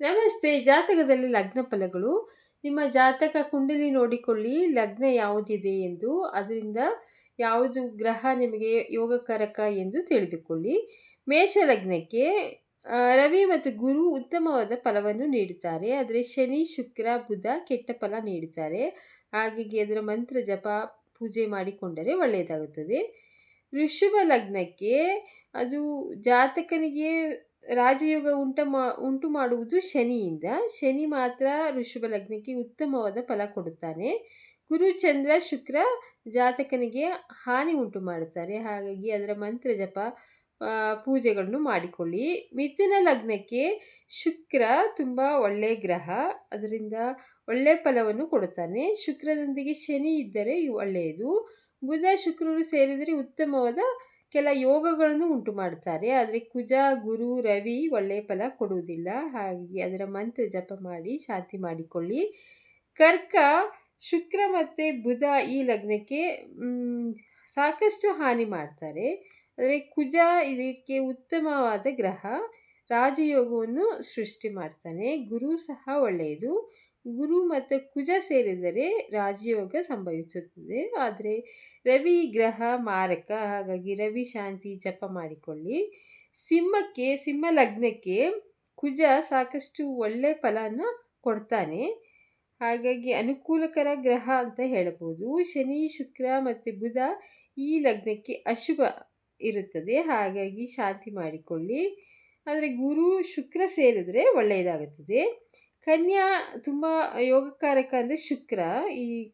ನಮಸ್ತೆ. ಜಾತಕದಲ್ಲಿ ಲಗ್ನ ಫಲಗಳು. ನಿಮ್ಮ ಜಾತಕ ಕುಂಡಲಿ ನೋಡಿಕೊಳ್ಳಿ. ಲಗ್ನ ಯಾವುದಿದೆ ಎಂದು. ಅದರಿಂದ ಯಾವುದು ಗ್ರಹ ನಿಮಗೆ ಯೋಗಕಾರಕ ಎಂದು ತಿಳಿದುಕೊಳ್ಳಿ. ಮೇಷ ಲಗ್ನಕ್ಕೆ ರವಿ ಮತ್ತು ಗುರು ಉತ್ತಮವಾದ ಫಲವನ್ನು ನೀಡುತ್ತಾರೆ. ಆದರೆ ಶನಿ, ಶುಕ್ರ, ಬುಧ ಕೆಟ್ಟ ಫಲ ನೀಡುತ್ತಾರೆ. ಹಾಗಾಗಿ ಅದರ ಮಂತ್ರ ಜಪ, ಪೂಜೆ ಮಾಡಿಕೊಂಡರೆ ಒಳ್ಳೆಯದಾಗುತ್ತದೆ. ಋಷಭ ಲಗ್ನಕ್ಕೆ, ಅದು ಜಾತಕನಿಗೆ ರಾಜಯೋಗ ಉಂಟ ಮಾ, ಉಂಟು ಮಾಡುವುದು ಶನಿಯಿಂದ. ಶನಿ ಮಾತ್ರ ಋಷಭ ಲಗ್ನಕ್ಕೆ ಉತ್ತಮವಾದ ಫಲ ಕೊಡುತ್ತಾನೆ. ಗುರು, ಚಂದ್ರ, ಶುಕ್ರ ಜಾತಕನಿಗೆ ಹಾನಿ ಉಂಟು ಮಾಡುತ್ತಾರೆ. ಹಾಗಾಗಿ ಅದರ ಮಂತ್ರ ಜಪ ಪೂಜೆಗಳನ್ನು ಮಾಡಿಕೊಳ್ಳಿ. ಮಿಥುನ ಲಗ್ನಕ್ಕೆ ಶುಕ್ರ ತುಂಬ ಒಳ್ಳೆಯ ಗ್ರಹ. ಅದರಿಂದ ಒಳ್ಳೆಯ ಫಲವನ್ನು ಕೊಡುತ್ತಾನೆ. ಶುಕ್ರದೊಂದಿಗೆ ಶನಿ ಇದ್ದರೆ ಒಳ್ಳೆಯದು. ಬುಧ, ಶುಕ್ರರು ಸೇರಿದರೆ ಉತ್ತಮವಾದ ಕೆಲ ಯೋಗಗಳನ್ನು ಉಂಟು ಮಾಡುತ್ತಾರೆ. ಆದರೆ ಕುಜ, ಗುರು, ರವಿ ಒಳ್ಳೆಯ ಫಲ ಕೊಡುವುದಿಲ್ಲ. ಹಾಗಾಗಿ ಅದರ ಮಂತ್ರ ಜಪ ಮಾಡಿ, ಶಾಂತಿ ಮಾಡಿಕೊಳ್ಳಿ. ಕರ್ಕ, ಶುಕ್ರ ಮತ್ತು ಬುಧ ಈ ಲಗ್ನಕ್ಕೆ ಸಾಕಷ್ಟು ಹಾನಿ ಮಾಡ್ತಾರೆ. ಆದರೆ ಕುಜ ಇದಕ್ಕೆ ಉತ್ತಮವಾದ ಗ್ರಹ. ರಾಜಯೋಗವನ್ನು ಸೃಷ್ಟಿ ಮಾಡ್ತಾನೆ. ಗುರು ಸಹ ಒಳ್ಳೆಯದು. ಗುರು ಮತ್ತು ಕುಜ ಸೇರಿದರೆ ರಾಜಯೋಗ ಸಂಭವಿಸುತ್ತದೆ. ಆದರೆ ರವಿ ಗ್ರಹ, ಮಾರಕ, ಹಾಗಾಗಿ ರವಿ ಶಾಂತಿ ಜಪ ಮಾಡಿಕೊಳ್ಳಿ. ಸಿಂಹಕ್ಕೆ, ಸಿಂಹ ಲಗ್ನಕ್ಕೆ ಕುಜ ಸಾಕಷ್ಟು ಒಳ್ಳೆ ಫಲನ ಕೊಡ್ತಾನೆ. ಹಾಗಾಗಿ ಅನುಕೂಲಕರ ಗ್ರಹ ಅಂತ ಹೇಳಬಹುದು. ಶನಿ, ಶುಕ್ರ ಮತ್ತು ಬುಧ ಈ ಲಗ್ನಕ್ಕೆ ಅಶುಭ ಇರುತ್ತದೆ. ಹಾಗಾಗಿ ಶಾಂತಿ ಮಾಡಿಕೊಳ್ಳಿ. ಆದರೆ ಗುರು, ಶುಕ್ರ ಸೇರಿದರೆ ಒಳ್ಳೆಯದಾಗುತ್ತದೆ. ಕನ್ಯಾ ತುಂಬ ಯೋಗಕಾರಕ ಅಂದರೆ ಶುಕ್ರ ಈ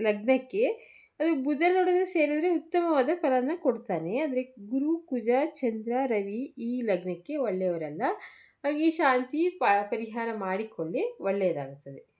ಲಗ್ನಕ್ಕೆ. ಅದು ಬುಧನೊಡನೆ ಸೇರಿದರೆ ಉತ್ತಮವಾದ ಫಲನ ಕೊಡ್ತಾನೆ. ಆದರೆ ಗುರು, ಕುಜ, ಚಂದ್ರ, ರವಿ ಈ ಲಗ್ನಕ್ಕೆ ಒಳ್ಳೆಯವರಲ್ಲ. ಹಾಗೆ ಶಾಂತಿ ಪ, ಪರಿಹಾರ ಮಾಡಿಕೊಳ್ಳಿ, ಒಳ್ಳೆಯದಾಗುತ್ತದೆ.